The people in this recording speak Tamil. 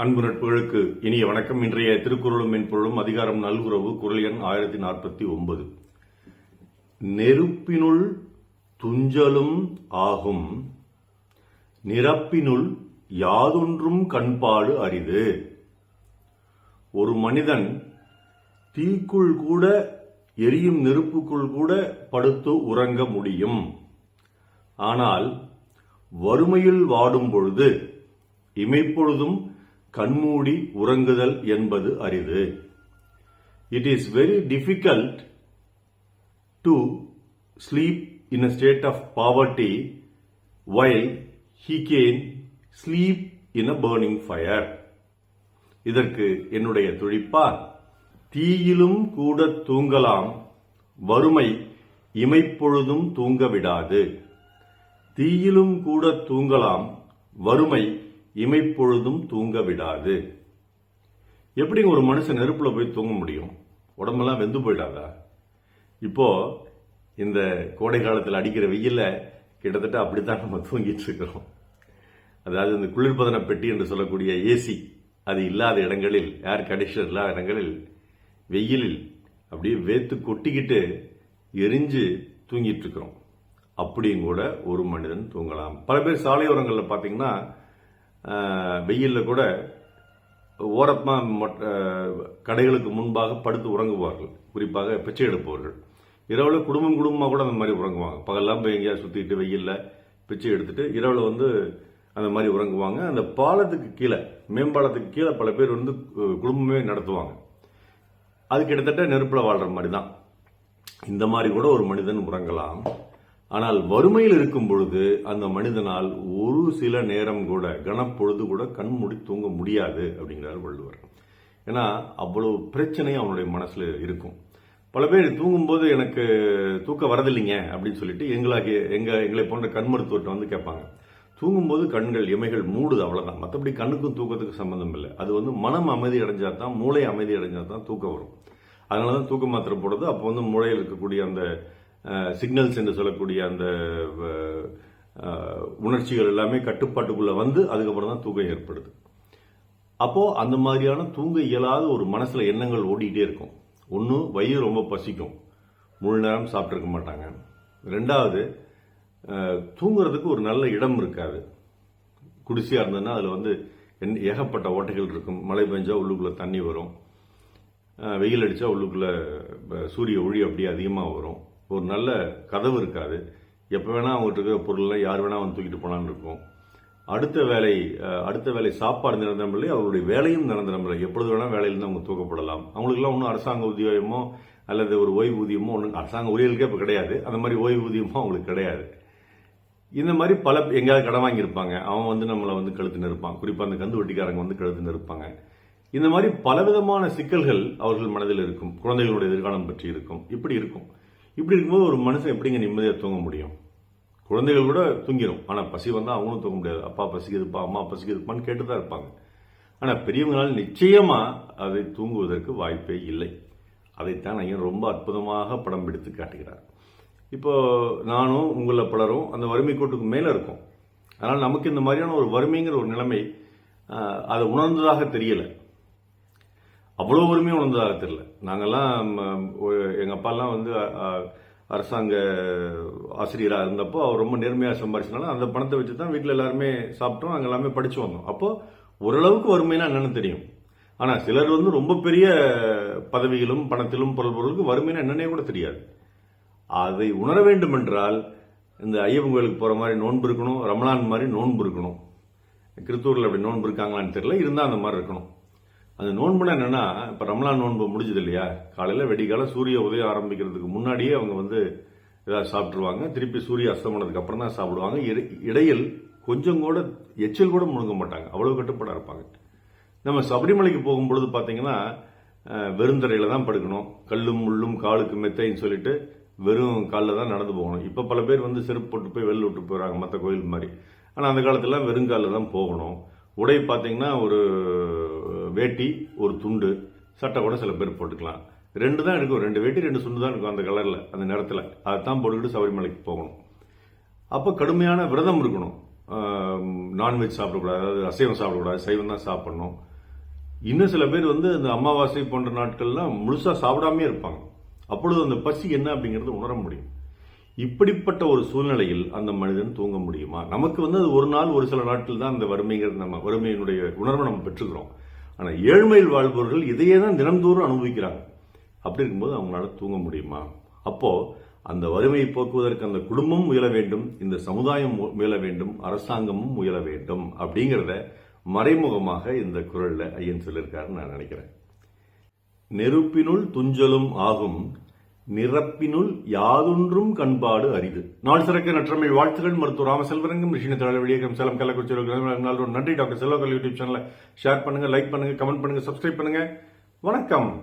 அன்பு நட்புகளுக்கு இனிய வணக்கம். இன்றைய திருக்குறளும் மென்பொருளும் அதிகாரம் நல்குறவு குரல் எண் ஆயிரத்தி நாற்பத்தி ஒன்பது. நெருப்பினுள் துஞ்சலும் ஆகும். நிரப்பினுள் யாதொன்றும் கண்பாடு அரிது. ஒரு மனிதன் தீக்குள் கூட எரியும் நெருப்புக்குள் கூட படுத்து உறங்க முடியும். ஆனால் வறுமையில் வாடும் பொழுது இமைப்பொழுதும் கண்மூடி உறங்குதல் என்பது அரிது. It is very difficult to sleep in a state of poverty while he can sleep in a burning fire இதற்கு என்னுடைய துழிப்பார் தீயிலும் கூட தூங்கலாம் வறுமை இமைப்பொழுதும் தூங்க விடாது. தீயிலும் கூட தூங்கலாம் வறுமை இமைப்பொழுதும் தூங்க விடாது எப்படிங்க ஒரு மனுஷன் நெருப்புல போய் தூங்க முடியும்? உடம்பெல்லாம் வெந்து போயிடாதா? இப்போ இந்த கோடை காலத்தில் அடிக்கிற வெயில்ல கிட்டத்தட்ட அப்படித்தான் நம்ம தூங்கிட்டு இருக்கிறோம். அதாவது இந்த குளிர்பதன பெட்டி என்று சொல்லக்கூடிய ஏசி அது இல்லாத இடங்களில் ஏர் கண்டிஷனர் இல்லாத இடங்களில் வெயிலில் அப்படியே வேத்து கொட்டிக்கிட்டு எரிஞ்சு தூங்கிட்டு இருக்கிறோம். அப்படியும் கூட ஒரு மனிதன் தூங்கலாம். பல பேர் சாலையோரங்களில் பார்த்தீங்கன்னா வெயிலில் கூட ஓரமாக கடைகளுக்கு முன்பாக படுத்து உறங்குவார்கள். குறிப்பாக பிச்சை எடுப்பவர்கள். இரவில் குடும்பம் குடும்பமாக கூட அந்த மாதிரி உறங்குவாங்க. பகல்லாம் போய் எங்கேயாவது சுற்றிட்டு வெயிலில் பிச்சை எடுத்துட்டு இரவில் வந்து அந்த மாதிரி உறங்குவாங்க. அந்த பாலத்துக்கு கீழே மேம்பாலத்துக்கு கீழே பல பேர் வந்து குடும்பமே நடத்துவாங்க. அது கிட்டத்தட்ட நெருப்பில் வாழ்கிற மாதிரி தான். இந்த மாதிரி கூட ஒரு மனிதன் உறங்கலாம். ஆனால் வறுமையில் இருக்கும் பொழுது அந்த மனிதனால் ஒரு சில நேரம் கூட கனப்பொழுது கூட கண் மூடி தூங்க முடியாது அப்படிங்கிறார் வள்ளுவர். ஏன்னா அவ்வளவு பிரச்சனை அவனுடைய மனசுல இருக்கும். பல பேர் தூங்கும்போது எனக்கு தூக்கம் வரதில்லைங்க அப்படின்னு சொல்லிட்டு எங்களாக எங்க எங்களை போன்ற கண் மருத்துவர்கிட்ட வந்து கேட்பாங்க. தூங்கும்போது கண்கள் இமைகள் மூடுது அவ்வளோதான் மற்றபடி கண்ணுக்கும் தூக்கத்துக்கு சம்மந்தம் இல்லை. அது வந்து மனம் அமைதி அடைஞ்சா தான் மூளை அமைதி அடைஞ்சா தான் தூக்கம் வரும். அதனால தான் தூக்க மாத்திரை போடுறது. அப்போ வந்து மூளையில் இருக்கக்கூடிய அந்த சிக்னல்ஸ் என்று சொல்லக்கூடிய அந்த உணர்ச்சிகள் எல்லாமே கட்டுப்பாட்டுக்குள்ளே வந்து அதுக்கப்புறம் தான் தூக்கம் ஏற்படுது. அப்போது அந்த மாதிரியான தூங்க இயலாத ஒரு மனசில் எண்ணங்கள் ஓடிக்கிட்டே இருக்கும். ஒன்று வயிறு ரொம்ப பசிக்கும். முழு நேரம் சாப்பிட்ருக்க மாட்டாங்க. ரெண்டாவது தூங்குறதுக்கு ஒரு நல்ல இடம் இருக்காது. குடிசையாக இருந்ததுன்னா அதில் வந்து ஏகப்பட்ட ஓட்டைகள் இருக்கும். மழை பெஞ்சால் உள்ளுக்குள்ளே தண்ணி வரும். வெயில் அடித்தா உள்ளுக்குள்ளே சூரிய ஒளி அப்படியே அதிகமாக வரும். ஒரு நல்ல கதவு இருக்காது. எப்போ வேணால் அவங்ககிட்ட இருக்கிற பொருள்லாம் யார் வேணால் வந்து தூக்கிட்டு போனான்னு இருக்கும். அடுத்த வேலை அடுத்த வேலை சாப்பாடு நிரந்தரம் இல்லை அவருடைய வேலையும் நிரந்தரம் இல்லை. எப்பொழுது வேணால் வேலையிலிருந்து அவங்க தூக்கப்படலாம். அவங்களுக்குலாம் ஒன்றும் அரசாங்க உத்தியோகமோ அல்லது ஒரு ஓய்வூதியமோ ஒன்றும் அரசாங்க ஊழியர்களுக்கே இப்போ கிடையாது. அந்த மாதிரி ஓய்வூதியமோ அவங்களுக்கு கிடையாது. இந்த மாதிரி பல எங்கேயாவது கடன் வாங்கியிருப்பாங்க. அவன் வந்து நம்மளை வந்து கழுத்து நிற்பான் குறிப்பாக அந்த கந்து வட்டிக்காரங்க வந்து கழுத்து நிற்பாங்க இந்த மாதிரி பலவிதமான சிக்கல்கள் அவர்கள் மனதில் இருக்கும். குழந்தைகளுடைய எதிர்காலம் பற்றி இருக்கும். இப்படி இருக்கும். இப்படி இருக்கும்போது ஒரு மனுஷன் எப்படிங்க நிம்மதியாக தூங்க முடியும்? குழந்தைகள் கூட தூங்கிடும் ஆனால் பசி வந்தால் அவங்களும் தூங்க முடியாது. அப்பா பசிக்குதுப்பா அம்மா பசிக்குதுப்பான்னு கேட்டு தான் இருப்பாங்க. ஆனால் பெரியவங்களால் நிச்சயமாக அதை தூங்குவதற்கு வாய்ப்பே இல்லை. அதைத்தான் ஐயன் ரொம்ப அற்புதமாக படம் பிடித்து காட்டுகிறார். இப்போ நானும் உங்களில் பலரும் அந்த வறுமை கோட்டுக்கு மேலே இருக்கும். அதனால் நமக்கு இந்த மாதிரியான ஒரு வறுமைங்கிற ஒரு நிலைமை அதை உணர்ந்ததாக தெரியலை. அவ்வளோ வறுமையும் உணர்ந்ததாக தெரியல. நாங்கள்லாம் எங்கள் அப்பாலாம் வந்து அரசாங்க ஆசிரியராக இருந்தப்போ அவர் ரொம்ப நேர்மையாக சம்பாரிச்சனால அந்த பணத்தை வச்சு தான் வீட்டில் எல்லாருமே சாப்பிட்டோம் அங்கே எல்லாமே படித்து வந்தோம். அப்போது ஓரளவுக்கு வறுமைனா என்னென்னு தெரியும். ஆனால் சிலர் வந்து ரொம்ப பெரிய பதவியிலும் பணத்திலும் பொருள் பொருளுக்கு வறுமைனா என்னன்னே கூட தெரியாது. அதை உணர வேண்டும் என்றால் இந்த ஐயப்பன் கோயிலுக்கு போகிற மாதிரி நோன்பு இருக்கணும் ரமலான் மாதிரி நோன்பு இருக்கணும். கிறித்தூரில் அப்படி நோன்பு இருக்காங்களான்னு தெரியல இருந்தால் அந்த மாதிரி இருக்கணும். அந்த நோன்புனா என்னன்னா இப்போ ரம்லான் நோன்பு முடிஞ்சது இல்லையா காலையில் வெடிக்கால சூரிய உதயம் ஆரம்பிக்கிறதுக்கு முன்னாடியே அவங்க வந்து ஏதாவது சாப்பிட்ருவாங்க திருப்பி சூரிய அஸ்தமனத்துக்கு அப்புறம் தான் சாப்பிடுவாங்க இடையில் கொஞ்சம் கூட எச்சல் கூட முழுங்க மாட்டாங்க. அவ்வளோ கட்டுப்பாடாக இருப்பாங்க. நம்ம சபரிமலைக்கு போகும்பொழுது பார்த்தீங்கன்னா வெறுந்தரையில் தான் படுக்கணும். கல்லும் முள்ளும் காலுக்கு மெத்தைன்னு சொல்லிட்டு வெறும் காலில் தான் நடந்து போகணும். இப்போ பல பேர் வந்து செருப்பு போட்டு போய் வெளில விட்டு போயிடறாங்க மற்ற கோயில் மாதிரி. ஆனால் அந்த காலத்தில் வெறுங்காலில் தான் போகணும். உடை பார்த்தீங்கன்னா ஒரு வேட்டி ஒரு துண்டு சட்டை கூட சில பேர் போட்டுக்கலாம். ரெண்டு தான் இருக்கும் ரெண்டு வேட்டி ரெண்டு சுண்டு தான் இருக்கும் அந்த கலரில் அந்த நேரத்தில் அதைத்தான் போட்டுக்கிட்டு சபரிமலைக்கு போகணும். அப்போ கடுமையான விரதம் இருக்கணும். நான்வெஜ் சாப்பிடக்கூடாது. அதாவது அசைவம் சாப்பிடக்கூடாது. சைவம் தான் சாப்பிடணும். இன்னும் சில பேர் வந்து இந்த அமாவாசை போன்ற நாட்கள்லாம் முழுசாக சாப்பிடாமே இருப்பாங்க. அப்பொழுது அந்த பசி என்ன அப்படிங்கிறது உணர முடியும். இப்படிப்பட்ட ஒரு சூழ்நிலையில் அந்த மனிதன் தூங்க முடியுமா? நமக்கு வந்து அது ஒரு நாள் ஒரு சில நாட்கள் தான் அந்த வறுமைங்கிறது நம்ம வறுமையினுடைய உணர்வை நம்ம பெற்றுக்கிறோம். ஆனால் ஏழ்மையில் வாழ்பவர்கள் இதையே தான் தினந்தோறும் அனுபவிக்கிறாங்க. அப்படி இருக்கும்போது அவங்களால தூங்க முடியுமா? அப்போ அந்த வறுமையை போக்குவதற்கு அந்த குடும்பம் முயல வேண்டும் இந்த சமுதாயம் முயல வேண்டும் அரசாங்கமும் முயல வேண்டும் அப்படிங்கிறத மறைமுகமாக இந்த குரல்ல ஐயன் சொல்லியிருக்காருன்னு நான் நினைக்கிறேன். நெருப்பினுள் துஞ்சலும் ஆகும் நிரப்பினுள் யாதொன்றும் கண்பாடு அரிது. நாள் சிறக்க நற்றமிழ் வாழ்த்துகள். மருத்துவ ராமசெல்வரங்கம் ரிஷினி வெளியேக்கம் சேலம் கள்ளக்குறிச்சி நன்றி. டாக்டர் செல்வக்கல் யூடியூப் சேனலை ஷேர் பண்ணுங்க லைக் பண்ணுங்க கமெண்ட் பண்ணுங்க சப்ஸ்கிரைப் பண்ணுங்க. வணக்கம்.